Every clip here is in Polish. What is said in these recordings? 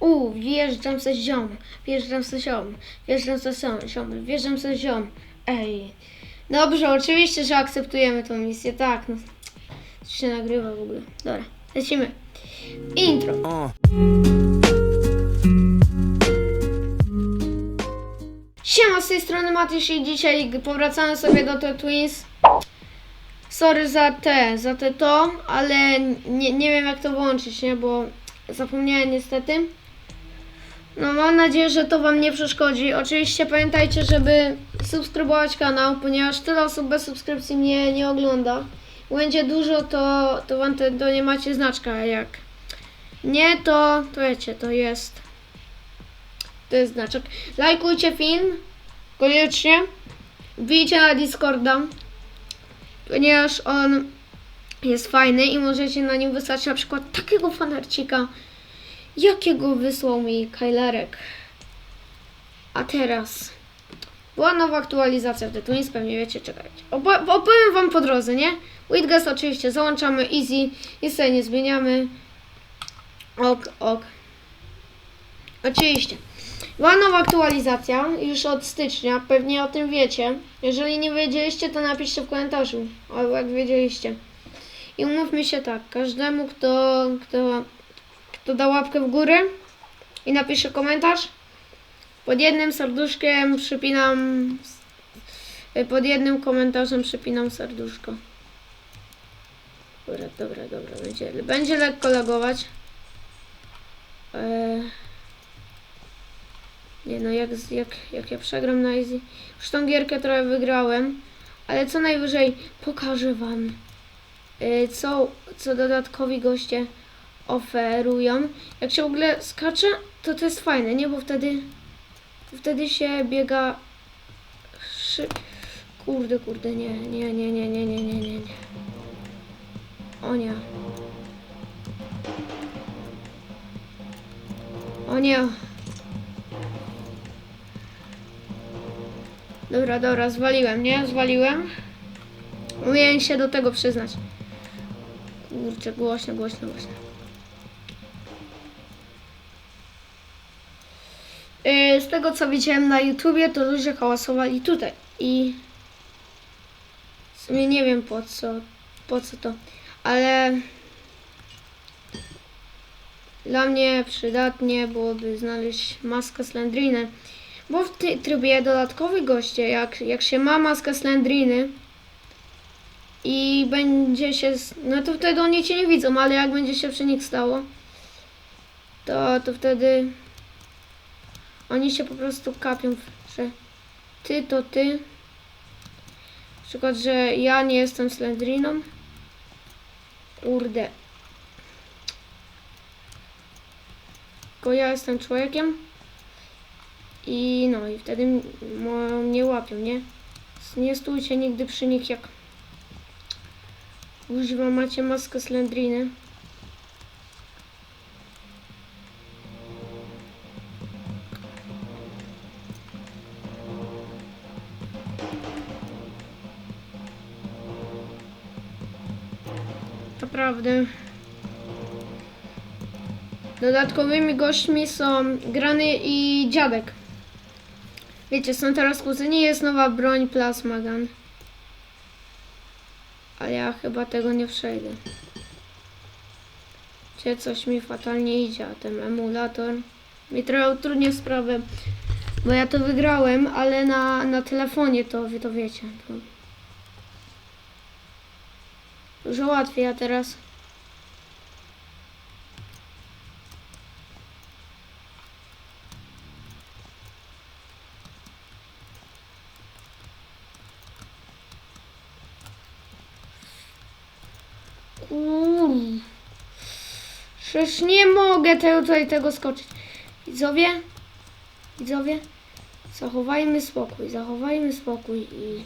U, wjeżdżam se ziom, wjeżdżam se ziom, wjeżdżam se ziom, wjeżdżam se ziom. Ej. Dobrze, oczywiście, że akceptujemy tą misję, tak. No. Co się nagrywa w ogóle. Dobra, lecimy. Intro. Uh. Siema, z tej strony Matysz i dzisiaj powracamy sobie do The Twins. Sorry za te, za te to, ale nie, nie wiem jak to włączyć, nie, bo zapomniałem niestety. No mam nadzieję, że to Wam nie przeszkodzi. Oczywiście pamiętajcie, żeby subskrybować kanał, ponieważ tyle osób bez subskrypcji mnie nie ogląda. Będzie dużo, to, to Wam te, to nie macie znaczka, jak nie, to, to wiecie, to jest to jest znaczek. Lajkujcie film, koniecznie. Wbijcie na Discorda, ponieważ on jest fajny i możecie na nim wysłać na przykład takiego fanercika, jakiego wysłał mi Kylerek. A teraz była nowa aktualizacja w The Twins, pewnie wiecie, czekajcie. Opo- opowiem wam po drodze, nie? Widgets oczywiście załączamy, easy, nic sobie nie zmieniamy. Ok, ok. Oczywiście. Była nowa aktualizacja już od stycznia, pewnie o tym wiecie. Jeżeli nie wiedzieliście, to napiszcie w komentarzu, albo jak wiedzieliście. I umówmy się tak, każdemu, kto, kto, kto da łapkę w górę i napisze komentarz, pod jednym serduszkiem przypinam, pod jednym komentarzem przypinam serduszko. Dobra, dobra, dobra, będzie, będzie lekko lagować. Eee... Nie no, jak, jak, jak ja przegram na easy. Już tą gierkę trochę wygrałem, ale co najwyżej pokażę wam, y, co, co dodatkowi goście oferują. Jak się w ogóle skacze, to to jest fajne, nie? Bo wtedy, wtedy się biega szy... Kurde, kurde, nie, nie, nie, nie, nie, nie, nie, nie, nie. O nie. O nie. Dobra, dobra, zwaliłem, nie? Zwaliłem. Umiałem się do tego przyznać. Kurczę, głośno, głośno, głośno. Z tego co widziałem na YouTubie, to ludzie hałasowali tutaj. I w sumie nie wiem po co, po co to, ale dla mnie przydatnie byłoby znaleźć maskę Slendrinę. Bo w tym trybie dodatkowy goście, jak, jak się ma maskę Slendriny i będzie się, no to wtedy oni cię nie widzą, ale jak będzie się przy nich stało, to, to wtedy oni się po prostu kapią, że ty to ty. Na przykład, że ja nie jestem Slendriną. Kurde. Tylko ja jestem człowiekiem. I no i wtedy mnie łapią, nie? Nie stójcie nigdy przy nich jak używa macie maskę slendriny. Naprawdę. Dodatkowymi gośćmi są Grany i Dziadek. Wiecie, są teraz kuzyni, jest nowa broń Plasma Gun. Ale ja chyba tego nie przejdę. Cię coś mi fatalnie idzie, a ten emulator mi trochę utrudnia sprawę. Bo ja to wygrałem, ale na, na telefonie to wy to wiecie. To dużo łatwiej, a teraz Przecież nie mogę tego, tutaj tego skoczyć. Widzowie? Widzowie? Zachowajmy spokój, zachowajmy spokój i...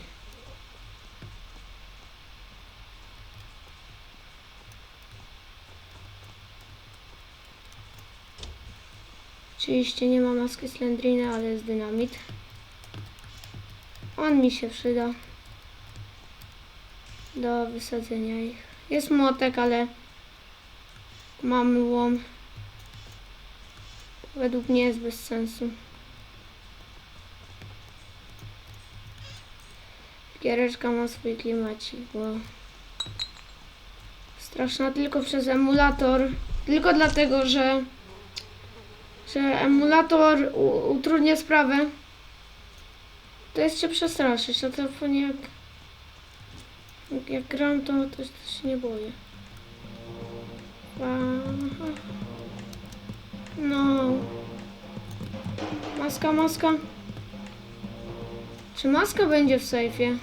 Oczywiście nie ma maski slendriny, ale jest dynamit. On mi się przyda do wysadzenia ich. Jest młotek, ale mamy łom. według mnie jest bez sensu. Giereczka ma swój klimacik, bo straszna tylko przez emulator. Tylko dlatego, że, że emulator utrudnia sprawę. To jest się przestraszyć. Na telefonie jak, jak, gram, to, to się nie boję. No. Maska, maska. Czy maska będzie w sejfie?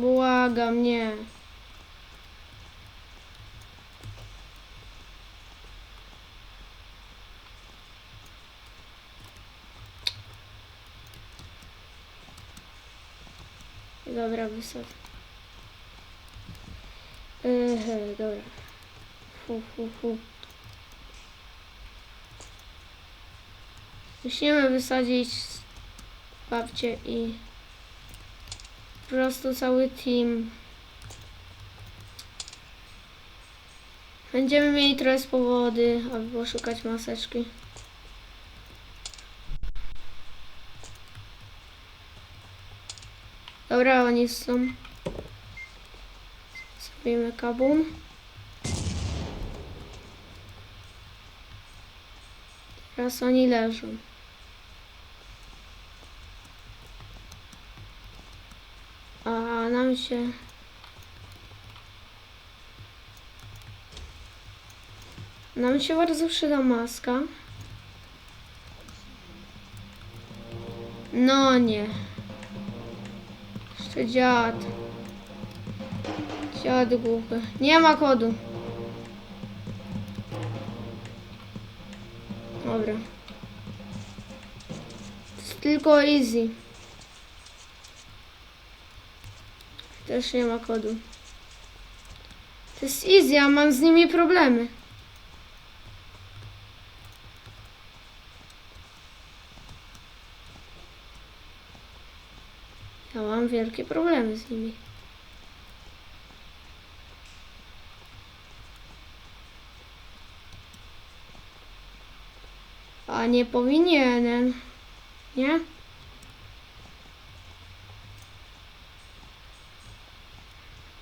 Błagam, nie. Dobra, wysad. Yy, dobra. Fu, fu, fu. Musimy wysadzić babcię i po prostu cały team. Będziemy mieli trochę powody, aby poszukać maseczki. Dobra, oni są. Zrobimy kabum. Teraz oni leżą. A nam się... Nam się bardzo przyda maska. No nie. Jeszcze dziad. Dziad głupy. Nie ma kodu. Dobra. Tylko easy. Też nie ma kodu. To jest easy, a mam z nimi problemy. Ja mam wielkie problemy z nimi. A nie powinienem. Nie?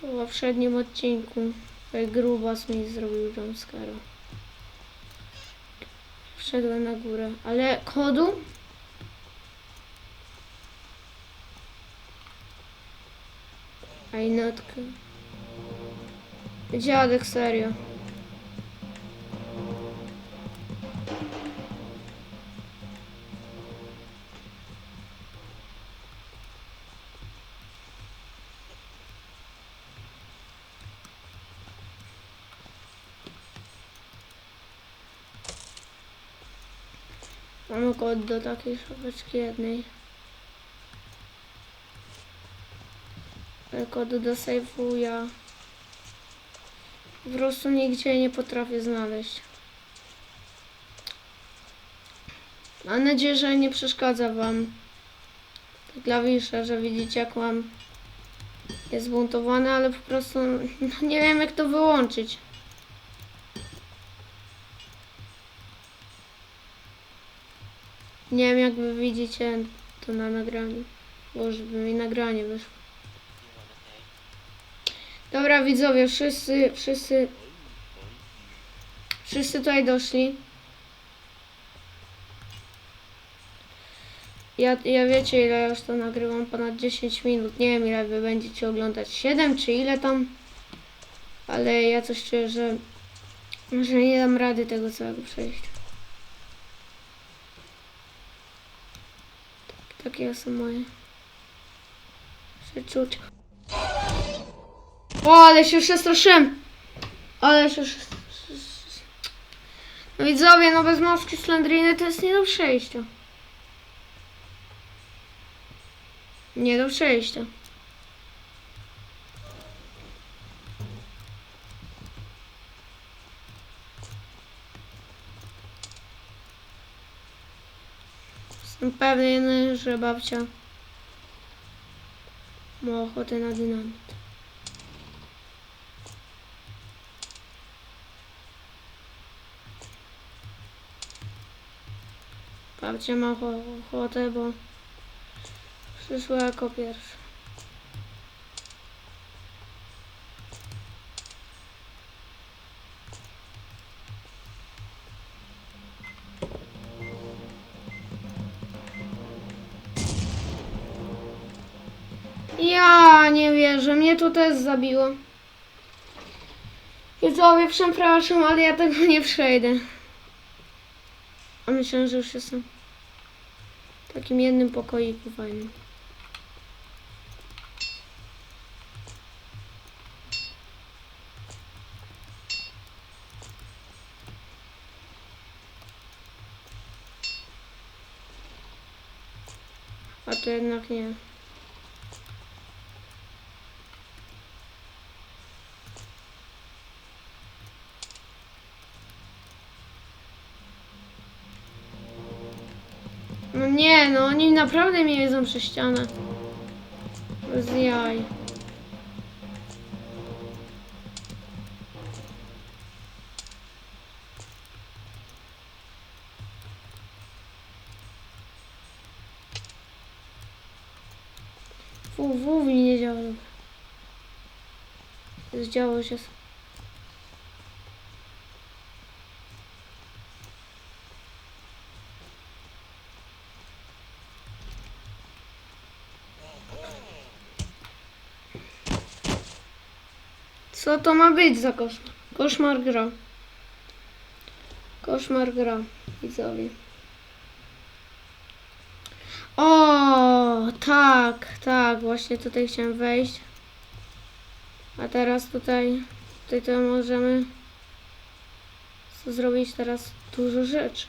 W poprzednim odcinku grubas mi zrobił jumpscara. Wszedłem na górę, ale kodu? Aj notkę. Dziadek, serio. Mamy kod do takiej szafeczki jednej. Kodu do sejfu ja po prostu nigdzie nie potrafię znaleźć. Mam nadzieję, że nie przeszkadza Wam te klawisze, że widzicie jak mam jest zbuntowane, ale po prostu no, nie wiem jak to wyłączyć. Nie wiem jak wy widzicie to na nagraniu. Bo żeby mi nagranie wyszło. Dobra widzowie, wszyscy, wszyscy, wszyscy tutaj doszli. Ja, ja wiecie ile ja już to nagrywam, ponad 10 minut. Nie wiem ile wy będziecie oglądać, 7 czy ile tam. Ale ja coś czuję, że, że nie dam rady tego całego przejść. Takie są moje przeczucia. O, ale się przestraszyłem. Ale się... No widzowie, no bez maski slendriny to jest nie do przejścia. Nie do przejścia. pewien, że babcia ma ochotę na dynamit. Babcia ma ochotę, bo przysłała jako pierwsza. Zabiło. Widzowie, przepraszam, ale ja tego nie przejdę. A myślałem, że już jestem w takim jednym pokoiku fajnym. A to jednak nie. Oni naprawdę mnie jedzą przez ścianę. Bez jaj. Fu, fu, nie działa. Zdziało się. Co to ma być za koszmar? Koszmar gra. Koszmar gra, widzowie. O, tak, tak, właśnie tutaj chciałem wejść. A teraz tutaj, tutaj to możemy zrobić teraz dużo rzeczy.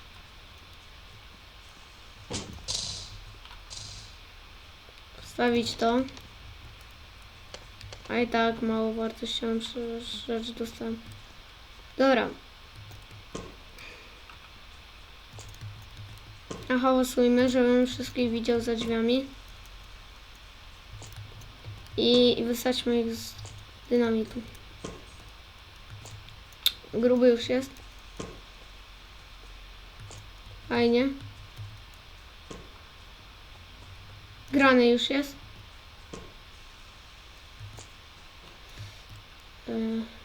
Wstawić to. A i tak mało wartościową rzecz dostałem. Dobra. A hałasujmy, żebym wszystkich widział za drzwiami. I, i wysadźmy ich z dynamitu. Gruby już jest. Fajnie. Grany już jest. Y.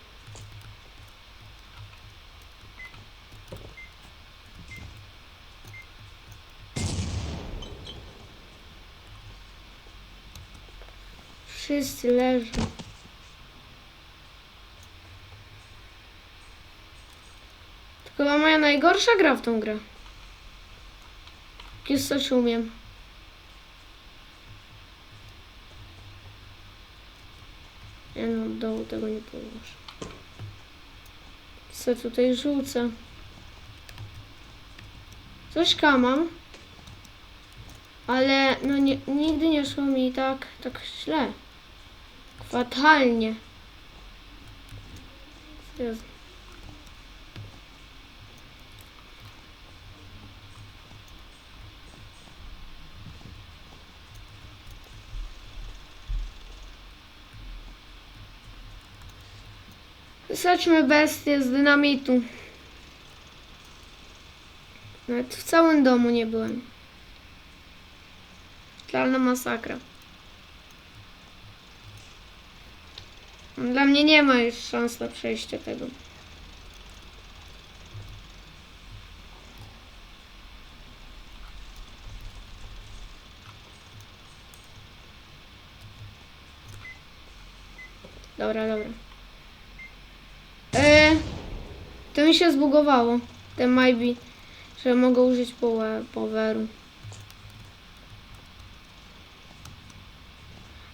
Wszyscy leżą. To chyba moja najgorsza gra w tą grę. Jest coś umiem. Ja no od dołu tego nie położę. Co tutaj rzucę? Coś kamam. Ale no nie, nigdy nie szło mi tak, tak źle. Fatalnie. Jezu. Wysadźmy bestię z dynamitu. Nawet w całym domu nie byłem. Totalna masakra. Dla mnie nie ma już szans na przejście tego. Dobra, dobra. E, to mi się zbugowało. Ten maybe, że mogę użyć powe- poweru.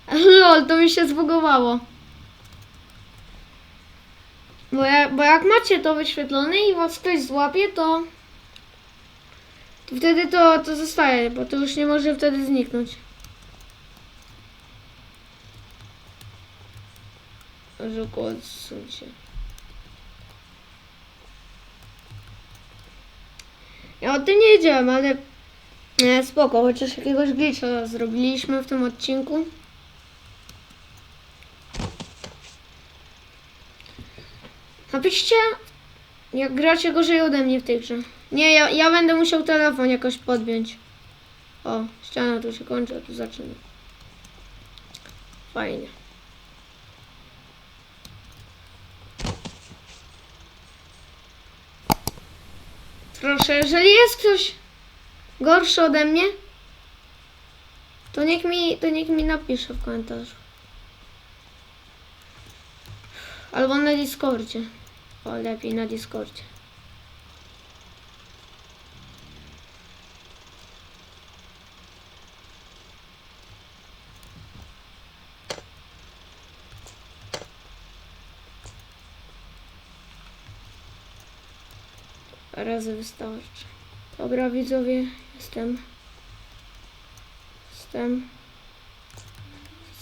Lol, to mi się zbugowało. Bo, ja, bo jak macie to wyświetlone i was ktoś złapie, to, to wtedy to, to zostaje, bo to już nie może wtedy zniknąć. Żuku, odsuń się. Ja o tym nie wiedziałem, ale e, spoko, chociaż jakiegoś glitcha zrobiliśmy w tym odcinku. Napiszcie Jak gracie gorzej ode mnie w tej grze. Nie, ja, ja będę musiał telefon jakoś podpiąć. O, ściana tu się kończy, a tu zaczyna. Fajnie. Proszę, jeżeli jest ktoś gorszy ode mnie, to niech mi, to niech mi napisze w komentarzu. Albo na Discordzie. O, lepiej na Discordzie. Razy wystarczy. Dobra, widzowie, jestem. Jestem.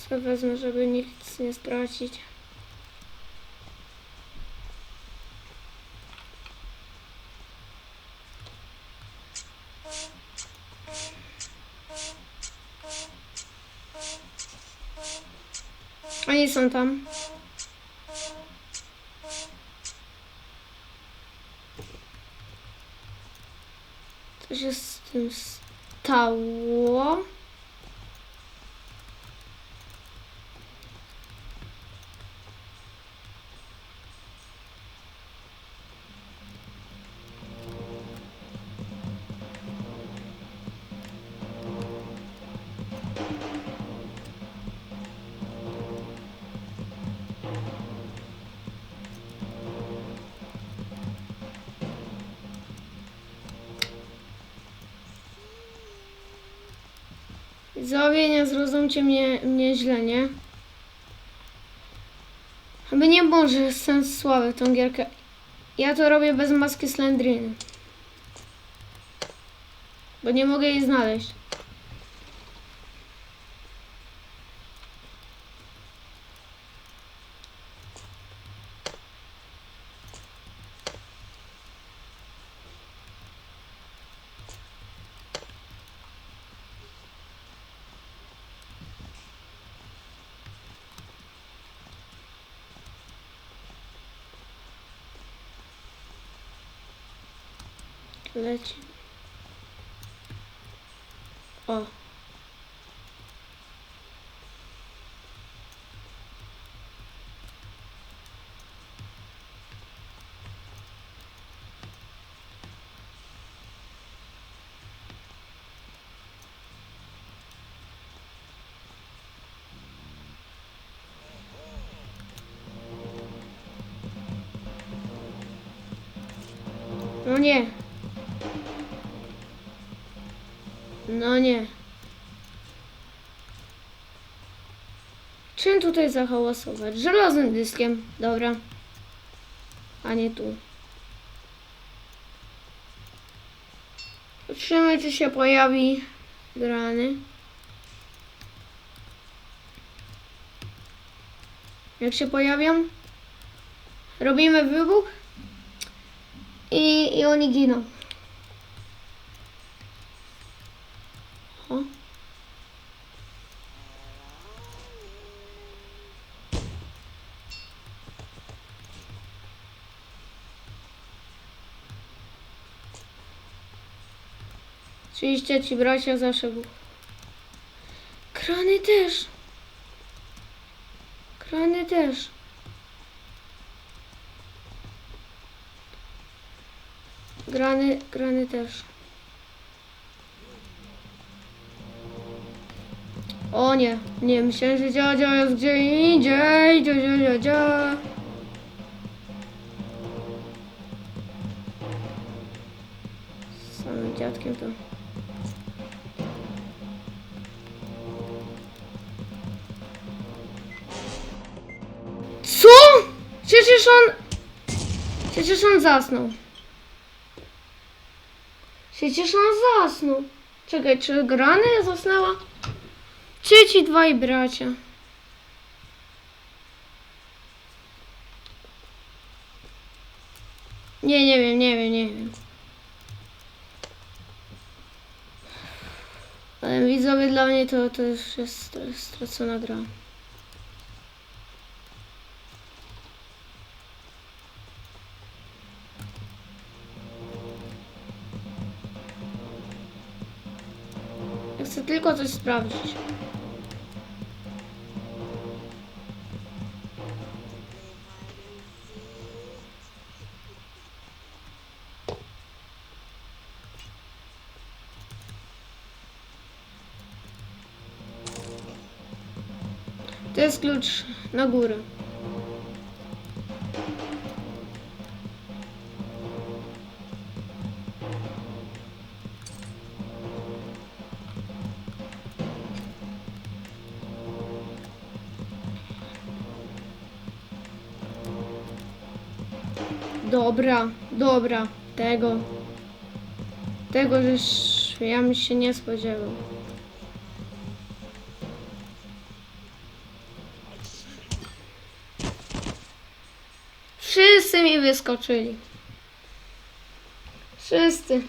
Co wezmę, żeby nic nie stracić. Oni są tam. Stało? Widzowie, nie zrozumcie mnie, mnie źle, nie? Aby nie było, że sens słaby w tą gierkę. Ja to robię bez maski Slendriny. Bo nie mogę jej znaleźć. Leci. O. No nie. Nie. Czym tutaj zahałasować? Żelaznym dyskiem. Dobra. A nie tu. Patrzymy, czy się pojawi grany. Jak się pojawią, robimy wybuch i, i oni giną. Oczywiście ci bracia zawsze był. Krany też. Krany też. Grany, grany też. O nie, nie, myślałem, że dziadzia jest gdzie indziej. Dzia, dzia, dzia, dzia. Z samym dziadkiem to... Przecież on zasnął. Przecież on zasnął. Czekaj, czy grany zasnęła? Czy ci dwaj bracia? Nie, nie wiem, nie wiem, nie wiem. Ale widzowie dla mnie to, to już jest, jest stracona gra. Tylko coś sprawdzić. To jest klucz na górę. Dobra, dobra, tego. Tego, żeż ja bym się nie spodziewał. Wszyscy mi wyskoczyli. Wszyscy.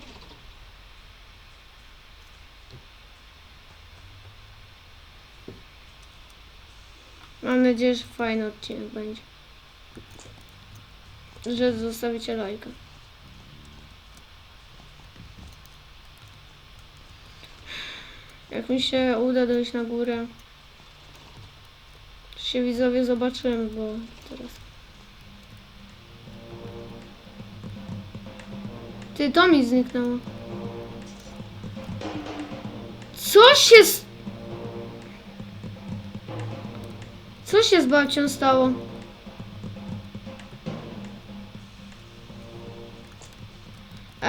Mam nadzieję, że fajny odcinek będzie. Że zostawicie lajka. Jak mi się uda dojść na górę, to się widzowie zobaczymy, bo teraz... Ty, to mi zniknęło. Co się z... Co się z babcią stało?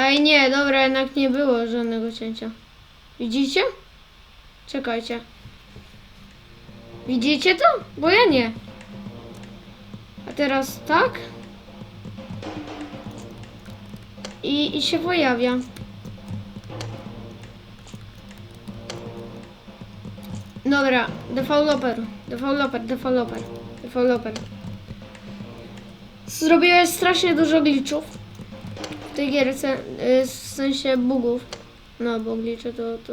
Ej, nie, dobra, jednak nie było żadnego cięcia. Widzicie? Czekajcie. Widzicie to? Bo ja nie. A teraz tak? I, i się pojawia. Dobra, developer, developer, developer, developer. Zrobiłeś strasznie dużo glitchów tej gierce, y, w sensie bugów. No, bo glitche to, to...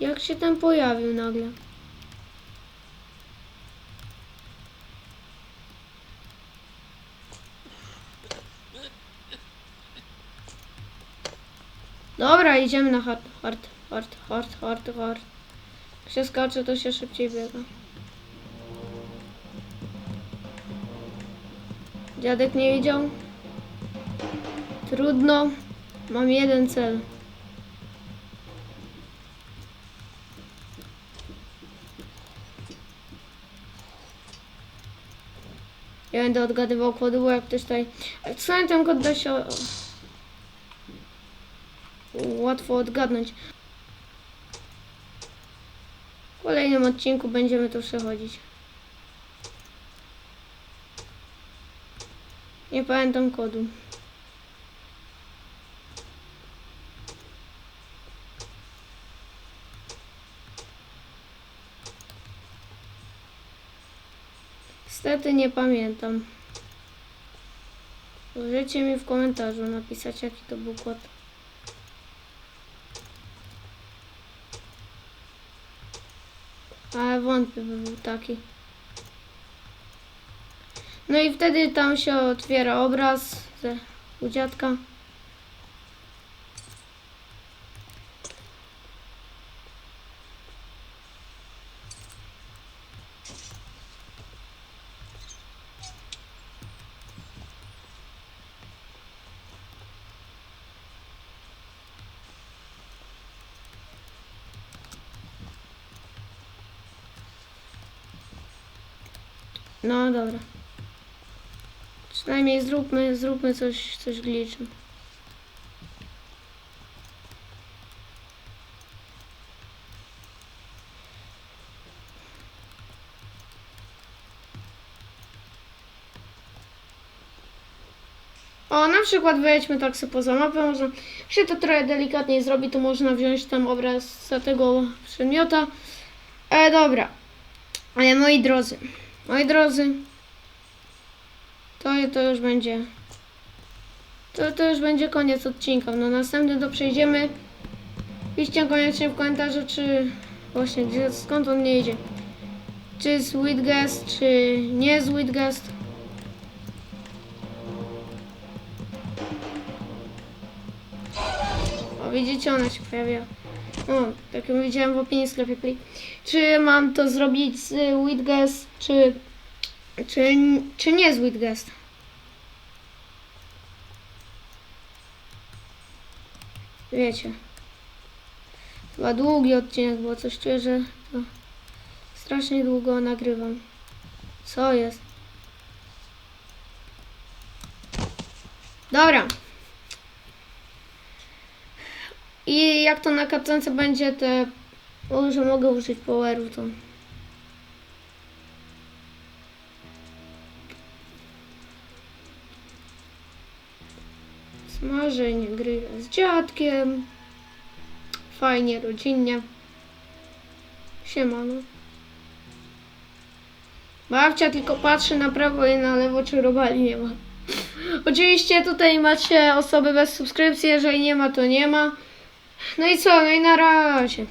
Jak się ten pojawił nagle? Dobra, idziemy na hard, hard, hard, hard, hard, hard. Jak się skacze, to się szybciej biega. Dziadek nie widział? Trudno. Mam jeden cel. Ja będę odgadywał kody, bo jak ktoś tutaj... Sobie ten kod da się... Łatwo odgadnąć. W kolejnym odcinku będziemy to przechodzić. Nie pamiętam kodu. Niestety nie pamiętam. Możecie mi w komentarzu napisać jaki to był kod. Ale wątpię, by był taki. No i wtedy tam się otwiera obraz u dziadka. No dobra. Przynajmniej zróbmy, zróbmy coś, coś glitchem. O, na przykład wejdźmy tak sobie poza mapę, można, się to trochę delikatniej zrobi, to można wziąć tam obraz za tego przedmiota. E, dobra. Ale moi drodzy, moi drodzy, to, to już będzie. To, to już będzie koniec odcinka. No następny to przejdziemy. Piszcie koniecznie w komentarzu, czy właśnie gdzie, skąd on nie idzie. Czy Sweet Guest, czy nie Sweet Guest. O, widzicie, ona się pojawia. O, tak jak widziałem w opinii sklepie Play. Czy mam to zrobić z y, Witgest, czy, czy, czy nie z Witgest? Wiecie. Chyba długi odcinek, bo coś czuję, że to strasznie długo nagrywam. Co jest? Dobra. I jak to na kapcence będzie, te... O, że mogę użyć poweru, to... Smażenie gry z dziadkiem. Fajnie, rodzinnie. Siemano. Babcia tylko patrzy na prawo i na lewo, czy robali nie ma. Oczywiście tutaj macie osoby bez subskrypcji, jeżeli nie ma, to nie ma. No i co? No i na razie.